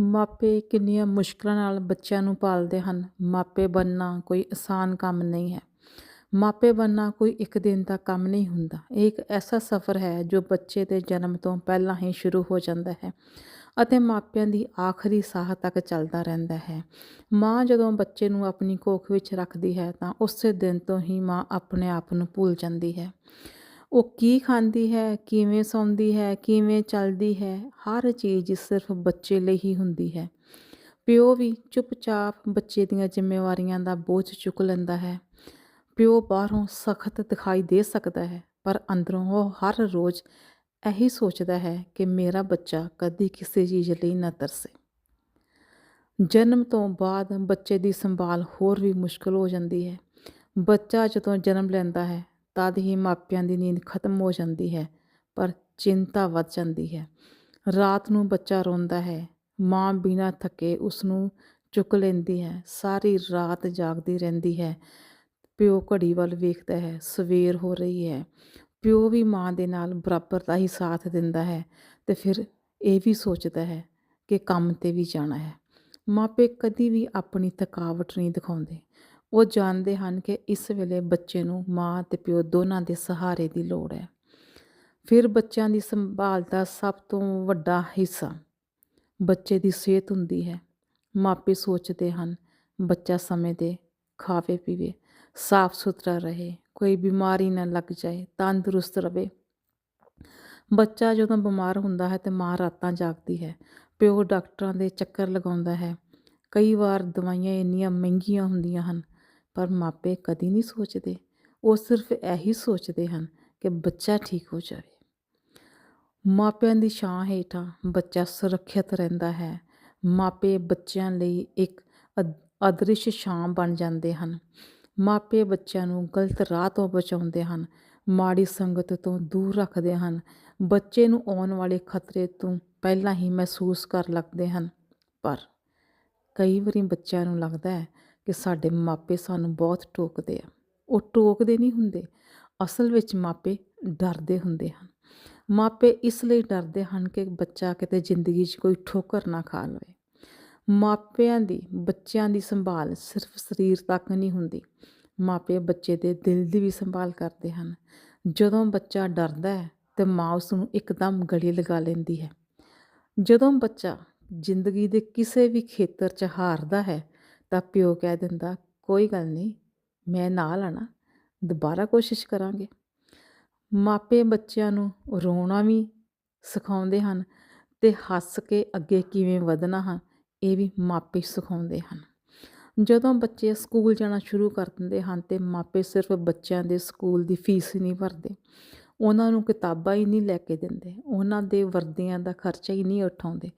ਮਾਪੇ ਕਿੰਨੀਆਂ ਮੁਸ਼ਕਲਾਂ ਨਾਲ ਬੱਚਿਆਂ ਨੂੰ ਪਾਲਦੇ ਹਨ। ਮਾਪੇ ਬਣਨਾ ਕੋਈ ਆਸਾਨ ਕੰਮ ਨਹੀਂ ਹੈ। ਮਾਪੇ ਬਣਨਾ ਕੋਈ ਇੱਕ ਦਿਨ ਦਾ ਕੰਮ ਨਹੀਂ ਹੁੰਦਾ। ਇਹ ਇੱਕ ਐਸਾ ਸਫ਼ਰ ਹੈ ਜੋ ਬੱਚੇ ਦੇ ਜਨਮ ਤੋਂ ਪਹਿਲਾਂ ਹੀ ਸ਼ੁਰੂ ਹੋ ਜਾਂਦਾ ਹੈ ਅਤੇ ਮਾਪਿਆਂ ਦੀ ਆਖਰੀ ਸਾਹ ਤੱਕ ਚੱਲਦਾ ਰਹਿੰਦਾ ਹੈ। ਮਾਂ ਜਦੋਂ ਬੱਚੇ ਨੂੰ ਆਪਣੀ ਕੋਖ ਵਿੱਚ ਰੱਖਦੀ ਹੈ ਤਾਂ ਉਸੇ ਦਿਨ ਤੋਂ ਹੀ ਮਾਂ ਆਪਣੇ ਆਪ ਨੂੰ ਭੁੱਲ ਜਾਂਦੀ ਹੈ। ਉਹ ਕੀ ਖਾਂਦੀ ਹੈ, ਕਿਵੇਂ ਸੌਂਦੀ ਹੈ, ਕਿਵੇਂ ਚੱਲਦੀ ਹੈ, ਹਰ ਚੀਜ਼ ਸਿਰਫ ਬੱਚੇ ਲਈ ਹੀ ਹੁੰਦੀ ਹੈ। ਪਿਓ ਵੀ ਚੁੱਪਚਾਪ ਬੱਚੇ ਦੀਆਂ ਜ਼ਿੰਮੇਵਾਰੀਆਂ ਦਾ ਬੋਝ ਚੁੱਕ ਲੈਂਦਾ ਹੈ। ਪਿਓ ਬਾਹਰੋਂ ਸਖਤ ਦਿਖਾਈ ਦੇ ਸਕਦਾ ਹੈ, ਪਰ ਅੰਦਰੋਂ ਉਹ ਹਰ ਰੋਜ਼ ਇਹੀ ਸੋਚਦਾ ਹੈ ਕਿ ਮੇਰਾ ਬੱਚਾ ਕਦੀ ਕਿਸੇ ਚੀਜ਼ ਲਈ ਨਾ ਤਰਸੇ। ਜਨਮ ਤੋਂ ਬਾਅਦ ਬੱਚੇ ਦੀ ਸੰਭਾਲ ਹੋਰ ਵੀ ਮੁਸ਼ਕਲ ਹੋ ਜਾਂਦੀ ਹੈ। ਬੱਚਾ ਜਦੋਂ ਜਨਮ ਲੈਂਦਾ ਹੈ ਤਦ ਹੀ ਮਾਪਿਆਂ ਦੀ ਨੀਂਦ ਖਤਮ ਹੋ ਜਾਂਦੀ ਹੈ, ਪਰ ਚਿੰਤਾ ਵੱਧ ਜਾਂਦੀ ਹੈ। ਰਾਤ ਨੂੰ ਬੱਚਾ ਰੋਂਦਾ ਹੈ, ਮਾਂ ਬਿਨਾਂ ਥੱਕੇ ਉਸ ਨੂੰ ਚੁੱਕ ਲੈਂਦੀ ਹੈ, ਸਾਰੀ ਰਾਤ ਜਾਗਦੀ ਰਹਿੰਦੀ ਹੈ। ਪਿਓ ਘੜੀ ਵੱਲ ਵੇਖਦਾ ਹੈ, ਸਵੇਰ ਹੋ ਰਹੀ ਹੈ। ਪਿਓ ਵੀ ਮਾਂ ਦੇ ਨਾਲ ਬਰਾਬਰ ਦਾ ਹੀ ਸਾਥ ਦਿੰਦਾ ਹੈ ਤੇ ਫਿਰ ਇਹ ਵੀ ਸੋਚਦਾ ਹੈ ਕਿ ਕੰਮ ਤੇ ਵੀ ਜਾਣਾ ਹੈ। ਮਾਪੇ ਕਦੀ ਵੀ ਆਪਣੀ ਥਕਾਵਟ ਨਹੀਂ ਦਿਖਾਉਂਦੇ। ਉਹ ਜਾਣਦੇ ਹਨ ਕਿ ਇਸ ਵੇਲੇ ਬੱਚੇ ਨੂੰ ਮਾਂ ਤੇ ਪਿਓ ਦੋਨਾਂ ਦੇ ਸਹਾਰੇ ਦੀ ਲੋੜ ਹੈ। ਫਿਰ ਬੱਚਿਆਂ ਦੀ ਸੰਭਾਲ ਦਾ ਸਭ ਤੋਂ ਵੱਡਾ ਹਿੱਸਾ ਬੱਚੇ ਦੀ ਸਿਹਤ ਹੁੰਦੀ ਹੈ। ਮਾਪੇ ਸੋਚਦੇ ਹਨ, ਬੱਚਾ ਸਮੇਂ ਤੇ ਖਾਵੇ ਪੀਵੇ, ਸਾਫ਼ ਸੁਥਰਾ ਰਹੇ, ਕੋਈ ਬਿਮਾਰੀ ਨਾ ਲੱਗ ਜਾਏ, ਤੰਦਰੁਸਤ ਰਹੇ। ਬੱਚਾ ਜਦੋਂ ਬਿਮਾਰ ਹੁੰਦਾ ਹੈ ਤੇ ਮਾਂ ਰਾਤਾਂ ਜਾਗਦੀ ਹੈ, ਪਿਓ ਡਾਕਟਰਾਂ ਦੇ ਚੱਕਰ ਲਗਾਉਂਦਾ ਹੈ। ਕਈ ਵਾਰ ਦਵਾਈਆਂ ਇੰਨੀਆਂ ਮਹਿੰਗੀਆਂ ਹੁੰਦੀਆਂ ਹਨ ਪਰ ਮਾਪੇ ਕਦੀ ਨਹੀਂ ਸੋਚਦੇ। ਉਹ ਸਿਰਫ ਇਹੀ ਸੋਚਦੇ ਹਨ ਕਿ ਬੱਚਾ ਠੀਕ ਹੋ ਜਾਵੇ। ਮਾਪਿਆਂ ਦੀ ਛਾਂ ਹੇਠਾਂ ਬੱਚਾ ਸੁਰੱਖਿਅਤ ਰਹਿੰਦਾ ਹੈ। ਮਾਪੇ ਬੱਚਿਆਂ ਲਈ ਇੱਕ ਅਦ੍ਰਿਸ਼ ਛਾਂ ਬਣ ਜਾਂਦੇ ਹਨ। ਮਾਪੇ ਬੱਚਿਆਂ ਨੂੰ ਗਲਤ ਰਾਹ ਤੋਂ ਬਚਾਉਂਦੇ ਹਨ, ਮਾੜੀ ਸੰਗਤ ਤੋਂ ਦੂਰ ਰੱਖਦੇ ਹਨ, ਬੱਚੇ ਨੂੰ ਆਉਣ ਵਾਲੇ ਖਤਰੇ ਤੋਂ ਪਹਿਲਾਂ ਹੀ ਮਹਿਸੂਸ ਕਰ ਲੱਗਦੇ ਹਨ। ਪਰ ਕਈ ਵਾਰੀ ਬੱਚਿਆਂ ਨੂੰ ਲੱਗਦਾ ਹੈ ਕਿ ਸਾਡੇ ਮਾਪੇ ਸਾਨੂੰ ਬਹੁਤ ਟੋਕਦੇ ਆ। ਉਹ ਟੋਕਦੇ ਨਹੀਂ ਹੁੰਦੇ, ਅਸਲ ਵਿੱਚ ਮਾਪੇ ਡਰਦੇ ਹੁੰਦੇ ਹਨ। ਮਾਪੇ ਇਸ ਲਈ ਡਰਦੇ ਹਨ ਕਿ ਬੱਚਾ ਕਿਤੇ ਜ਼ਿੰਦਗੀ 'ਚ ਕੋਈ ਠੋਕਰ ਨਾ ਖਾ ਲਵੇ। ਮਾਪਿਆਂ ਦੀ, ਬੱਚਿਆਂ ਦੀ ਸੰਭਾਲ ਸਿਰਫ ਸਰੀਰ ਤੱਕ ਨਹੀਂ ਹੁੰਦੀ। ਮਾਪੇ ਬੱਚੇ ਦੇ ਦਿਲ ਦੀ ਵੀ ਸੰਭਾਲ ਕਰਦੇ ਹਨ। ਜਦੋਂ ਬੱਚਾ ਡਰਦਾ ਹੈ, ਤੇ ਮਾਂ ਉਸ ਨੂੰ ਇੱਕਦਮ ਗਲੇ ਲਗਾ ਲੈਂਦੀ ਹੈ। ਜਦੋਂ ਬੱਚਾ ਜ਼ਿੰਦਗੀ ਦੇ ਕਿਸੇ ਵੀ ਖੇਤਰ 'ਚ ਹਾਰਦਾ ਹੈ ਤਾਂ ਪਿਓ ਕਹਿ ਦਿੰਦਾ, ਕੋਈ ਗੱਲ ਨਹੀਂ, ਮੈਂ ਨਾਲ ਆਣਾ ਦੁਬਾਰਾ ਕੋਸ਼ਿਸ਼ ਕਰਾਂਗੇ। ਮਾਪੇ ਬੱਚਿਆਂ ਨੂੰ ਰੋਣਾ ਵੀ ਸਿਖਾਉਂਦੇ ਹਨ ਤੇ ਹੱਸ ਕੇ ਅੱਗੇ ਕਿਵੇਂ ਵਧਣਾ ਹੈ, ਇਹ ਵੀ ਮਾਪੇ ਸਿਖਾਉਂਦੇ ਹਨ। ਜਦੋਂ ਬੱਚੇ ਸਕੂਲ ਜਾਣਾ ਸ਼ੁਰੂ ਕਰ ਦਿੰਦੇ ਹਨ ਤੇ ਮਾਪੇ ਸਿਰਫ ਬੱਚਿਆਂ ਦੇ ਸਕੂਲ ਦੀ ਫੀਸ ਹੀ ਨਹੀਂ ਭਰਦੇ। ਉਹਨਾਂ ਨੂੰ ਕਿਤਾਬਾਂ ਹੀ ਨਹੀਂ ਲੈ ਕੇ ਦਿੰਦੇ, ਉਹਨਾਂ ਦੇ ਵਰਦੀਆਂ ਦਾ ਖਰਚਾ ਹੀ ਨਹੀਂ ਉਠਾਉਂਦੇ,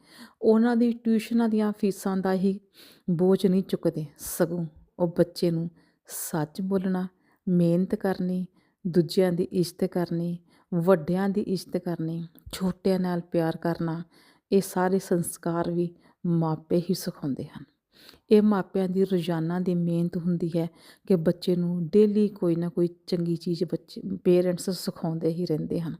ਉਹਨਾਂ ਦੀ ਟਿਊਸ਼ਨਾਂ ਦੀਆਂ ਫੀਸਾਂ ਦਾ ਹੀ ਬੋਝ ਨਹੀਂ ਚੁੱਕਦੇ। ਸਗੋਂ ਉਹ ਬੱਚੇ ਨੂੰ ਸੱਚ ਬੋਲਣਾ, ਮਿਹਨਤ ਕਰਨੀ, ਦੂਜਿਆਂ ਦੀ ਇੱਜ਼ਤ ਕਰਨੀ, ਵੱਡਿਆਂ ਦੀ ਇੱਜ਼ਤ ਕਰਨੀ, ਛੋਟਿਆਂ ਨਾਲ ਪਿਆਰ ਕਰਨਾ, ਇਹ ਸਾਰੇ ਸੰਸਕਾਰ ਵੀ ਮਾਪੇ ਹੀ ਸਿਖਾਉਂਦੇ ਹਨ। ਇਹ ਮਾਪਿਆਂ ਦੀ ਰੋਜ਼ਾਨਾ ਦੀ ਮਿਹਨਤ ਹੁੰਦੀ ਹੈ ਕਿ ਬੱਚੇ ਨੂੰ ਡੇਲੀ ਕੋਈ ਨਾ ਕੋਈ ਚੰਗੀ ਚੀਜ਼ ਬੱਚੇ ਪੇਰੈਂਟਸ ਸਿਖਾਉਂਦੇ ਹੀ ਰਹਿੰਦੇ ਹਨ।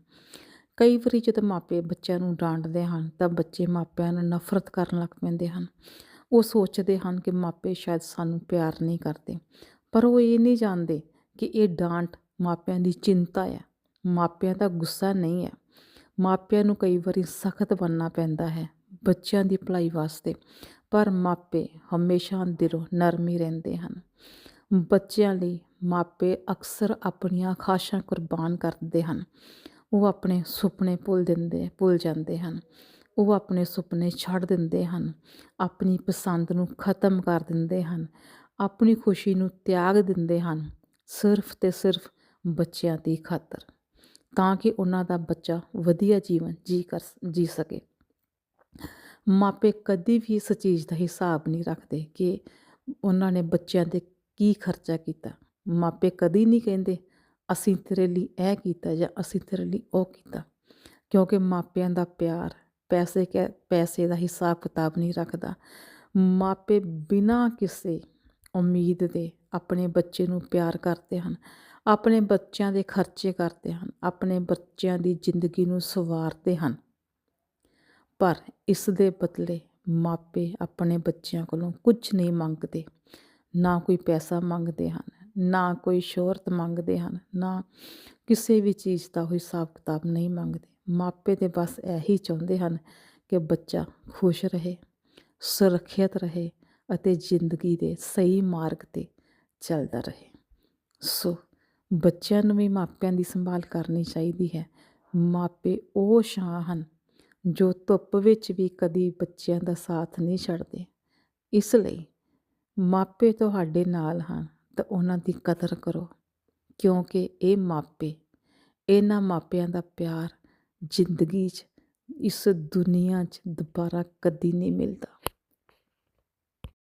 ਕਈ ਵਾਰੀ ਜਦੋਂ ਮਾਪੇ ਬੱਚਿਆਂ ਨੂੰ ਡਾਂਟਦੇ ਹਨ ਤਾਂ ਬੱਚੇ ਮਾਪਿਆਂ ਨੂੰ ਨਫ਼ਰਤ ਕਰਨ ਲੱਗ ਪੈਂਦੇ ਹਨ। ਉਹ ਸੋਚਦੇ ਹਨ ਕਿ ਮਾਪੇ ਸ਼ਾਇਦ ਸਾਨੂੰ ਪਿਆਰ ਨਹੀਂ ਕਰਦੇ। ਪਰ ਉਹ ਇਹ ਨਹੀਂ ਜਾਣਦੇ ਕਿ ਇਹ ਡਾਂਟ ਮਾਪਿਆਂ ਦੀ ਚਿੰਤਾ ਹੈ। ਮਾਪਿਆਂ ਦਾ ਗੁੱਸਾ ਨਹੀਂ ਹੈ। ਮਾਪਿਆਂ ਨੂੰ ਕਈ ਵਾਰੀ ਸਖਤ ਬਣਨਾ ਪੈਂਦਾ ਹੈ ਬੱਚਿਆਂ ਦੀ ਭਲਾਈ ਵਾਸਤੇ। ਪਰ ਮਾਪੇ ਹਮੇਸ਼ਾ ਦਿਲੋਂ ਨਰਮ ਹੀ ਰਹਿੰਦੇ ਹਨ। ਬੱਚਿਆਂ ਲਈ ਮਾਪੇ ਅਕਸਰ ਆਪਣੀਆਂ ਖਾਸ਼ਾਂ ਕੁਰਬਾਨ ਕਰਦੇ ਹਨ। ਉਹ ਆਪਣੇ ਸੁਪਨੇ ਭੁੱਲ ਦਿੰਦੇ, ਭੁੱਲ ਜਾਂਦੇ ਹਨ। ਉਹ ਆਪਣੇ ਸੁਪਨੇ ਛੱਡ ਦਿੰਦੇ ਹਨ। ਆਪਣੀ ਪਸੰਦ ਨੂੰ ਖਤਮ ਕਰ ਦਿੰਦੇ ਹਨ। ਆਪਣੀ ਖੁਸ਼ੀ ਨੂੰ ਤਿਆਗ ਦਿੰਦੇ ਹਨ, ਸਿਰਫ ਤੇ ਸਿਰਫ ਬੱਚਿਆਂ ਦੀ ਖਾਤਰ। ਤਾਂ ਕਿ ਉਹਨਾਂ ਦਾ ਬੱਚਾ ਵਧੀਆ ਜੀਵਨ ਜੀ ਕਰ, ਜੀ ਸਕੇ। ਮਾਪੇ ਕਦੀ ਵੀ ਇਸ ਚੀਜ਼ ਦਾ ਹਿਸਾਬ ਨਹੀਂ ਰੱਖਦੇ ਕਿ ਉਹਨਾਂ ਨੇ ਬੱਚਿਆਂ 'ਤੇ ਕੀ ਖਰਚਾ ਕੀਤਾ। ਮਾਪੇ ਕਦੀ ਨਹੀਂ ਕਹਿੰਦੇ, ਅਸੀਂ ਤੇਰੇ ਲਈ ਇਹ ਕੀਤਾ ਜਾਂ ਅਸੀਂ ਤੇਰੇ ਲਈ ਉਹ ਕੀਤਾ। ਕਿਉਂਕਿ ਮਾਪਿਆਂ ਦਾ ਪਿਆਰ ਪੈਸੇ ਕੇ, ਪੈਸੇ ਦਾ ਹਿਸਾਬ ਕਿਤਾਬ ਨਹੀਂ ਰੱਖਦਾ। ਮਾਪੇ ਬਿਨਾਂ ਕਿਸੇ ਉਮੀਦ ਦੇ ਆਪਣੇ ਬੱਚੇ ਨੂੰ ਪਿਆਰ ਕਰਦੇ ਹਨ, ਆਪਣੇ ਬੱਚਿਆਂ ਦੇ ਖਰਚੇ ਕਰਦੇ ਹਨ, ਆਪਣੇ ਬੱਚਿਆਂ ਦੀ ਜ਼ਿੰਦਗੀ ਨੂੰ ਸਵਾਰਦੇ ਹਨ। ਪਰ ਇਸ ਦੇ ਬਦਲੇ ਮਾਪੇ ਆਪਣੇ ਬੱਚਿਆਂ ਕੋਲੋਂ ਕੁਝ ਨਹੀਂ ਮੰਗਦੇ। ਨਾ ਕੋਈ ਪੈਸਾ ਮੰਗਦੇ ਹਨ, ਨਾ ਕੋਈ ਸ਼ੋਹਰਤ ਮੰਗਦੇ ਹਨ, ਨਾ ਕਿਸੇ ਵੀ ਚੀਜ਼ ਦਾ ਕੋਈ ਹਿਸਾਬ ਕਿਤਾਬ ਨਹੀਂ ਮੰਗਦੇ। ਮਾਪੇ ਤੇ ਬਸ ਇਹੀ ਚਾਹੁੰਦੇ ਹਨ ਕਿ ਬੱਚਾ ਖੁਸ਼ ਰਹੇ, ਸੁਰੱਖਿਅਤ ਰਹੇ ਅਤੇ ਜ਼ਿੰਦਗੀ ਦੇ ਸਹੀ ਮਾਰਗ ਤੇ ਚੱਲਦਾ ਰਹੇ। ਸੋ ਬੱਚਿਆਂ ਨੂੰ ਵੀ ਮਾਪਿਆਂ ਦੀ ਸੰਭਾਲ ਕਰਨੀ ਚਾਹੀਦੀ ਹੈ। ਮਾਪੇ ਉਹ ਛਾਂ ਹਨ ਜੋ ਧੁੱਪ ਵਿੱਚ ਵੀ ਕਦੀ ਬੱਚਿਆਂ ਦਾ ਸਾਥ ਨਹੀਂ ਛੱਡਦੇ। ਇਸ ਲਈ ਮਾਪੇ ਤੁਹਾਡੇ ਨਾਲ ਹਨ ਤਾਂ ਉਹਨਾਂ ਦੀ ਕਦਰ ਕਰੋ, ਕਿਉਂਕਿ ਇਹ ਮਾਪੇ, ਇਹਨਾਂ ਮਾਪਿਆਂ ਦਾ ਪਿਆਰ ਜ਼ਿੰਦਗੀ 'ਚ, ਇਸ ਦੁਨੀਆ 'ਚ ਦੁਬਾਰਾ ਕਦੀ ਨਹੀਂ ਮਿਲਦਾ।